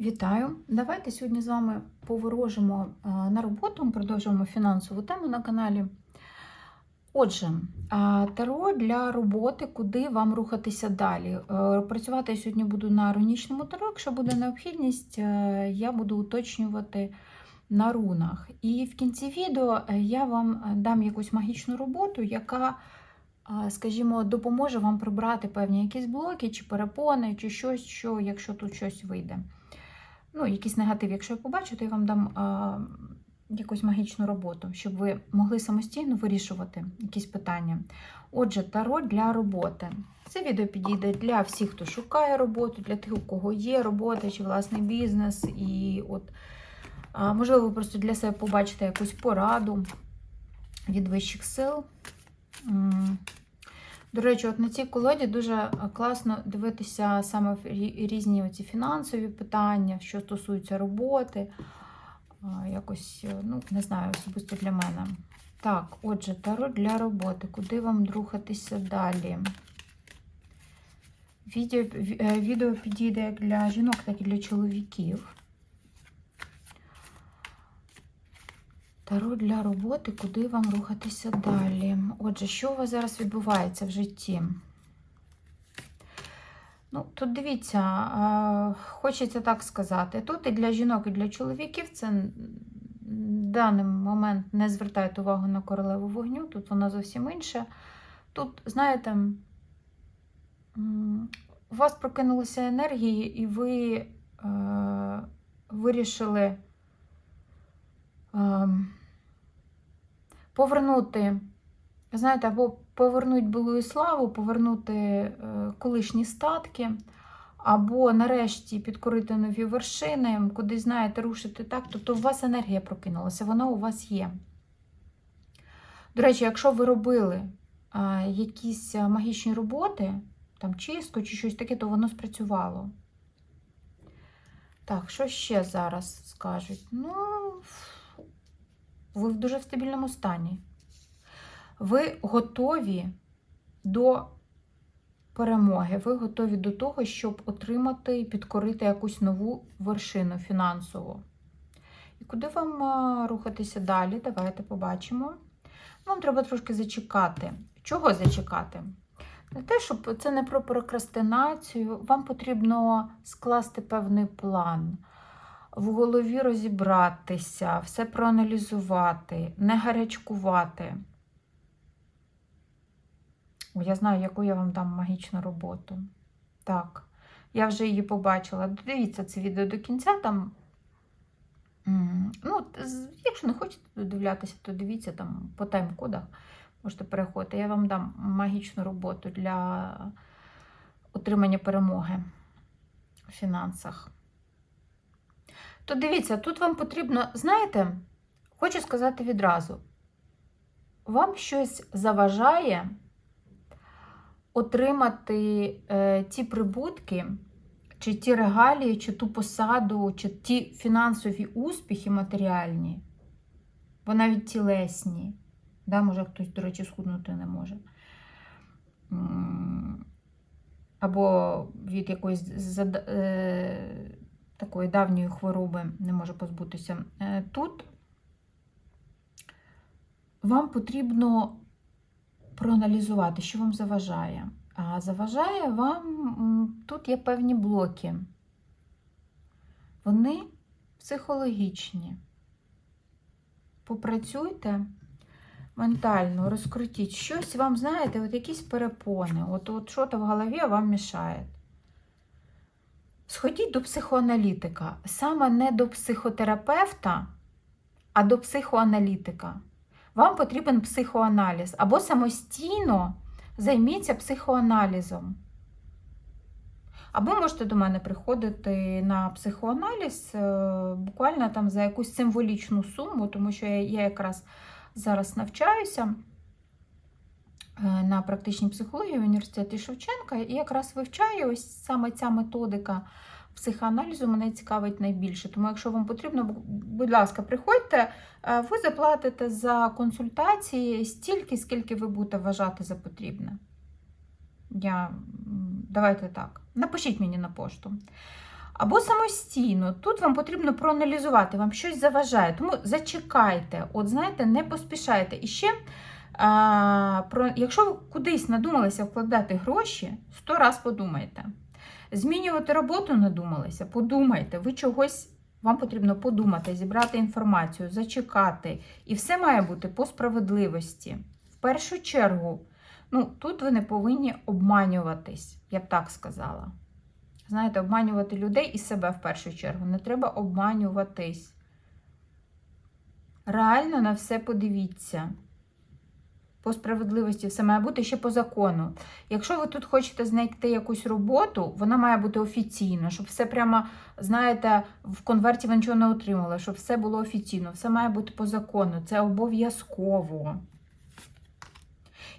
Вітаю! Давайте сьогодні з вами поворожимо е, на роботу, продовжуємо фінансову тему на каналі. Отже, е, таро для роботи, куди вам рухатися далі. Е, Працювати я сьогодні буду на рунічному таро. Якщо буде необхідність, я буду уточнювати на рунах. І в кінці відео я вам дам якусь магічну роботу, яка, скажімо, допоможе вам прибрати певні якісь блоки, чи перепони, чи щось, що, якщо тут щось вийде ну, якийсь негатив, якщо я побачу, то я вам дам а, якусь магічну роботу, щоб ви могли самостійно вирішувати якісь питання. Отже, таро для роботи. Це відео підійде для всіх, хто шукає роботу, для тих, у кого є робота чи власний бізнес. І от, а, можливо, ви просто для себе побачите якусь пораду від вищих сил. До речі, от на цій колоді дуже е, класно дивитися саме різні оці фінансові питання, що стосуються роботи. Якось, е, ну, не знаю, особисто для мене. Так, отже, таро для роботи. Куди вам рухатися далі? Відео, е, відео підійде як для жінок, так і для чоловіків. Таро для роботи, куди вам рухатися далі? Отже, що у вас зараз відбувається в житті? Ну, тут дивіться, хочеться так сказати. Тут і для жінок, і для чоловіків це в даний момент не звертайте увагу на королеву вогню, тут вона зовсім інша. Тут, знаєте, у вас прокинулися енергії, і ви е, вирішили. ем, повернути, знаєте, або повернути былую славу, повернути е, колишні статки, або нарешті підкорити нові вершини, кудись, знаєте, рушити так. Тобто у вас енергія прокинулася, вона у вас є. До речі, якщо ви робили е, якісь е, магічні роботи, там чистку чи щось таке, то воно спрацювало. Так, що ще зараз скажуть? Ну, ви в дуже стабільному стані. Ви готові до перемоги, ви готові до того, щоб отримати і підкорити якусь нову вершину фінансову. І куди вам рухатися далі? Давайте побачимо. Вам треба трошки зачекати. Чого зачекати? Не те, щоб це не про прокрастинацію, вам потрібно скласти певний план в голові розібратися, все проаналізувати, не гарячкувати. Я знаю, яку я вам дам магічну роботу. Так, я вже її побачила. Дивіться це відео до кінця. Там, ну, якщо не хочете додивлятися, то дивіться там по тайм-кодах. Можете переходити. Я вам дам магічну роботу для отримання перемоги у фінансах. То дивіться, тут вам потрібно, знаєте, хочу сказати відразу, вам щось заважає отримати е, ті прибутки, чи ті регалії, чи ту посаду, чи ті фінансові успіхи матеріальні, бо навіть тілесні. Да, може, хтось, до речі, схуднути не може. Або від якоїсь зада- е, такої давньої хвороби не може позбутися. Е, Тут вам потрібно проаналізувати, що вам заважає. А заважає вам, тут є певні блоки. Вони психологічні. Попрацюйте ментально, розкрутіть щось вам, знаєте, от якісь перепони, от, от що-то в голові вам мішає. Сходіть до психоаналітика. Саме не до психотерапевта, а до психоаналітика. Вам потрібен психоаналіз. Або самостійно займіться психоаналізом. Або можете до мене приходити на психоаналіз е, буквально там за якусь символічну суму, тому що я, якраз зараз навчаюся на практичній психології в університеті Шевченка і якраз вивчаю ось саме ця методика психоаналізу мене цікавить найбільше. Тому, якщо вам потрібно, будь ласка, приходьте, Е, ви заплатите за консультації стільки, скільки ви будете вважати за потрібне. Я, Давайте так. Напишіть мені на пошту. або самостійно. Тут вам потрібно проаналізувати, вам щось заважає. Тому зачекайте, от знаєте, не поспішайте. І ще, а, про, якщо ви кудись надумалися вкладати гроші, сто раз подумайте. Змінювати роботу надумалися, подумайте, ви чогось. Вам потрібно подумати, зібрати інформацію, зачекати. І все має бути по справедливості. В першу чергу, ну, тут ви не повинні обманюватись, я б так сказала. Знаєте, обманювати людей і себе в першу чергу. Не треба обманюватись. Реально на все подивіться. По справедливості все має бути ще по закону. Якщо ви тут хочете знайти якусь роботу, вона має бути офіційно, щоб все прямо, знаєте, в конверті ви нічого не отримали, щоб все було офіційно, все має бути по закону. Це обов'язково.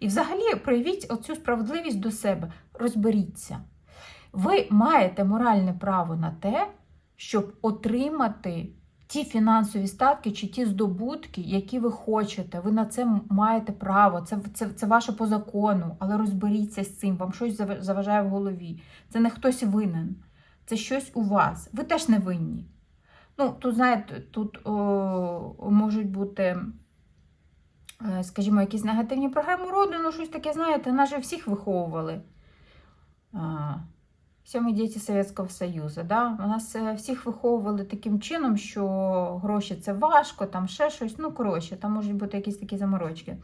І взагалі проявіть оцю справедливість до себе, розберіться. Ви маєте моральне право на те, щоб отримати ті фінансові статки чи ті здобутки, які ви хочете. Ви на це маєте право, це, це, це ваше по закону, але розберіться з цим, вам щось заважає в голові. Це не хтось винен, це щось у вас. Ви теж не винні. Ну, тут, знаєте, тут о, можуть бути, е, скажімо, якісь негативні програми роду, ну щось таке, знаєте, нас же всіх виховували. Всі ми діти Совєтського Союзу. Да? У нас е, всіх виховували таким чином, що гроші це важко, там ще щось. Ну, коротше, там можуть бути якісь такі заморочки.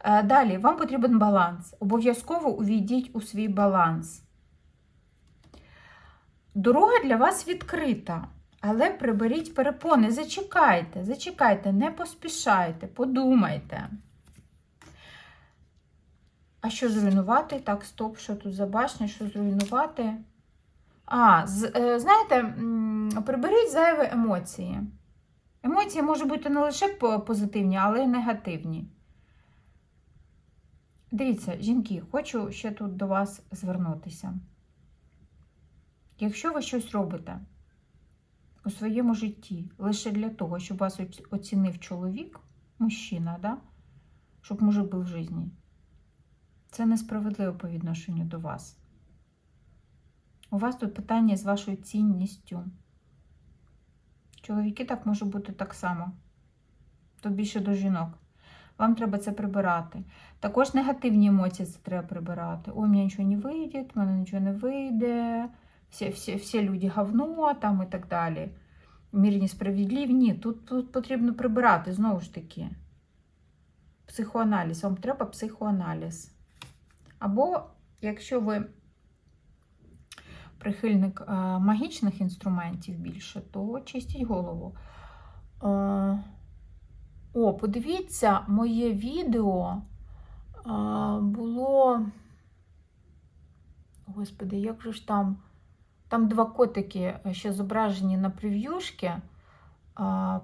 Е, Далі, вам потрібен баланс. Обов'язково увійдіть у свій баланс. Дорога для вас відкрита, але приберіть перепони. Зачекайте, зачекайте, не поспішайте, подумайте. А що зруйнувати? Так, стоп, що тут за башня, що зруйнувати? А, е, знаєте, приберіть зайві емоції. Емоції можуть бути не лише позитивні, але й негативні. Дивіться, жінки, хочу ще тут до вас звернутися. Якщо ви щось робите у своєму житті лише для того, щоб вас оцінив чоловік, мужчина, да? щоб мужик був в житті, це несправедливо по відношенню до вас. У вас тут питання з вашою цінністю. Чоловіки так може бути так само. То більше до жінок. Вам треба це прибирати. Також негативні емоції це треба прибирати. Ой, мені нічого не вийде, в мене нічого не вийде, всі, всі, всі люди говно там і так далі. Мір несправедливі. Ні, тут, тут потрібно прибирати знову ж таки. Психоаналіз. Вам треба психоаналіз. Або, якщо ви прихильник е, магічних інструментів більше, то чистіть голову. Е, О, подивіться, моє відео е, було. Господи, як же ж там? Там два котики ще зображені на прев'юшки.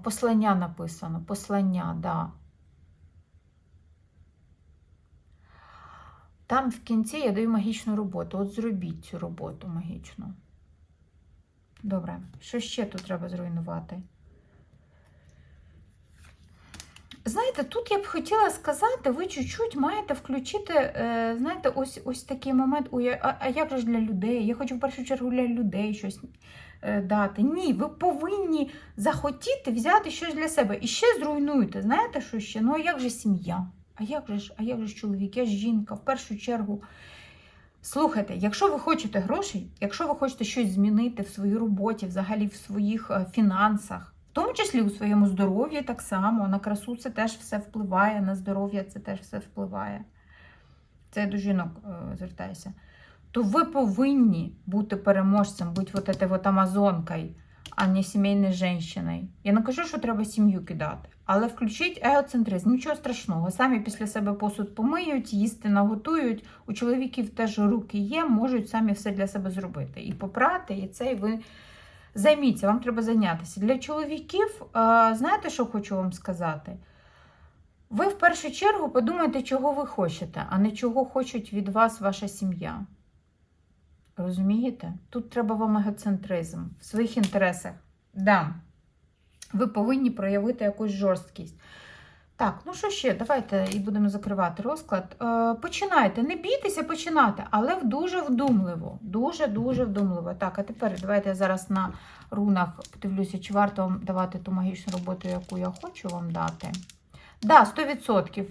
Послання написано. Послання, да. Там в кінці я даю магічну роботу. От зробіть цю роботу магічну. Добре, що ще тут треба зруйнувати? Знаєте, тут я б хотіла сказати, ви чуть-чуть маєте включити, е, знаєте, ось ось такий момент, а, як же для людей? Я хочу в першу чергу для людей щось е, дати. Ні, ви повинні захотіти взяти щось для себе. І ще зруйнуйте. Знаєте, що ще? Ну, а як же сім'я? А як же ж, а як же ж чоловік? Я ж жінка, в першу чергу. Слухайте, якщо ви хочете грошей, якщо ви хочете щось змінити в своїй роботі, взагалі в своїх е, фінансах, в тому числі у своєму здоров'ї так само, на красу це теж все впливає, на здоров'я це теж все впливає. Це я до жінок е, звертаюся. То ви повинні бути переможцем, бути вот этой вот амазонкою, а не сімейною жінкою. Я не кажу, що треба сім'ю кидати, але включіть егоцентризм, нічого страшного. Самі після себе посуд помиють, їсти наготують. У чоловіків теж руки є, можуть самі все для себе зробити. І попрати, і це, і ви займіться, вам треба зайнятися. Для чоловіків, е, знаєте, що хочу вам сказати? Ви в першу чергу подумайте, чого ви хочете, а не чого хочуть від вас ваша сім'я. Розумієте? Тут треба вам егоцентризм в своїх інтересах. Да. Ви повинні проявити якусь жорсткість. Так, ну що ще? Давайте і будемо закривати розклад. Е, починайте, не бійтеся починати, але дуже вдумливо. Дуже-дуже вдумливо. Так, а тепер давайте я зараз на рунах подивлюся, чи варто вам давати ту магічну роботу, яку я хочу вам дати. Да, 100%.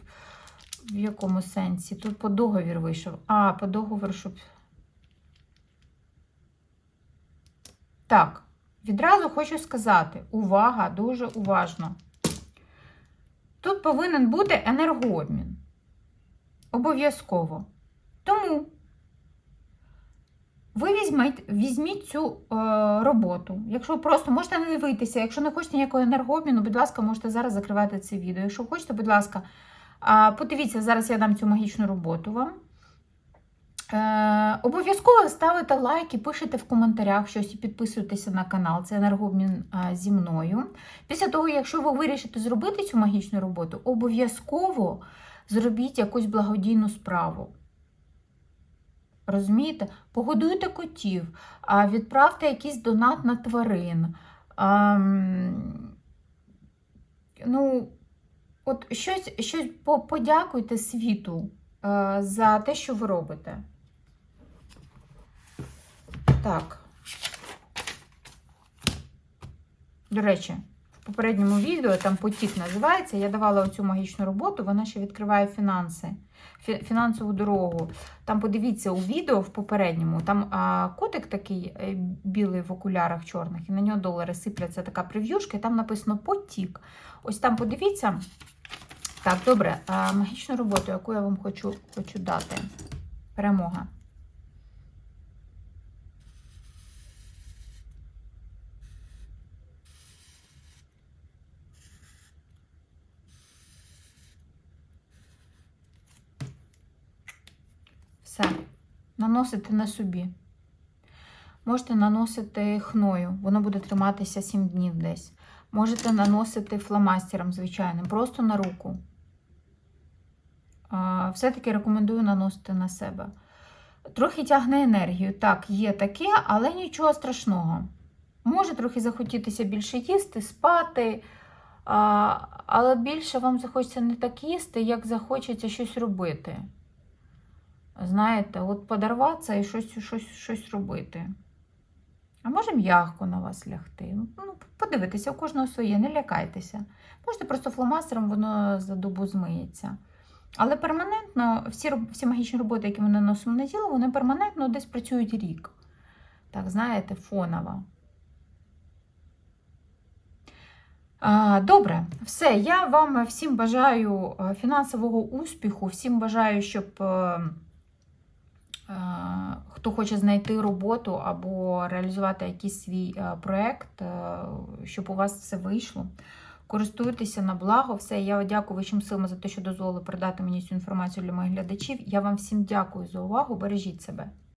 В якому сенсі? Тут по договір вийшов. А, по договору, щоб. Так, відразу хочу сказати: увага, дуже уважно. Тут повинен бути енергообмін. Обов'язково. Тому ви візьміть, візьміть цю е, роботу. Якщо просто можете не дивитися, якщо не хочете ніякого енергообміну, будь ласка, можете зараз закривати це відео. Якщо хочете, будь ласка, подивіться, зараз я дам цю магічну роботу вам. Е, обов'язково ставите лайки, пишете в коментарях щось і підписуйтеся на канал. Це енергообмін зі мною. Після того, якщо ви вирішите зробити цю магічну роботу, обов'язково зробіть якусь благодійну справу. Розумієте? Погодуйте котів, відправте якийсь донат на тварин. А, ну, от щось, щось подякуйте світу е, за те, що ви робите. Так. До речі, в попередньому відео там потік називається. Я давала оцю магічну роботу, вона ще відкриває фінанси, фі- фінансову дорогу. Там подивіться у відео в попередньому, там а, котик такий е, білий в окулярах чорних, і на нього долари сипляться така прев'юшка, і там написано потік. Ось там подивіться. Так, добре, а, магічну роботу, яку я вам хочу, хочу дати. Перемога. Все. Наносите на собі. Можете наносити хною, воно буде триматися 7 днів десь. Можете наносити фломастером звичайним, просто на руку. Все-таки рекомендую наносити на себе. Трохи тягне енергію. Так, є таке, але нічого страшного. Може трохи захотітися більше їсти, спати, але більше вам захочеться не так їсти, як захочеться щось робити. Знаєте, от подорватися і щось, щось, щось робити. А може м'ягко на вас лягти. Ну, подивитися, у кожного своє, не лякайтеся. Можете просто фломастером, воно за добу змиється. Але перманентно всі, всі магічні роботи, які ми наносимо на тіло, вони перманентно десь працюють рік. Так, знаєте, фоново. Добре, все. Я вам всім бажаю е, фінансового успіху, всім бажаю, щоб е, хто хоче знайти роботу або реалізувати якийсь свій е, проєкт, е, щоб у вас все вийшло. Користуйтеся на благо. Все, я дякую вищим силам за те, що дозволили передати мені цю інформацію для моїх глядачів. Я вам всім дякую за увагу. Бережіть себе.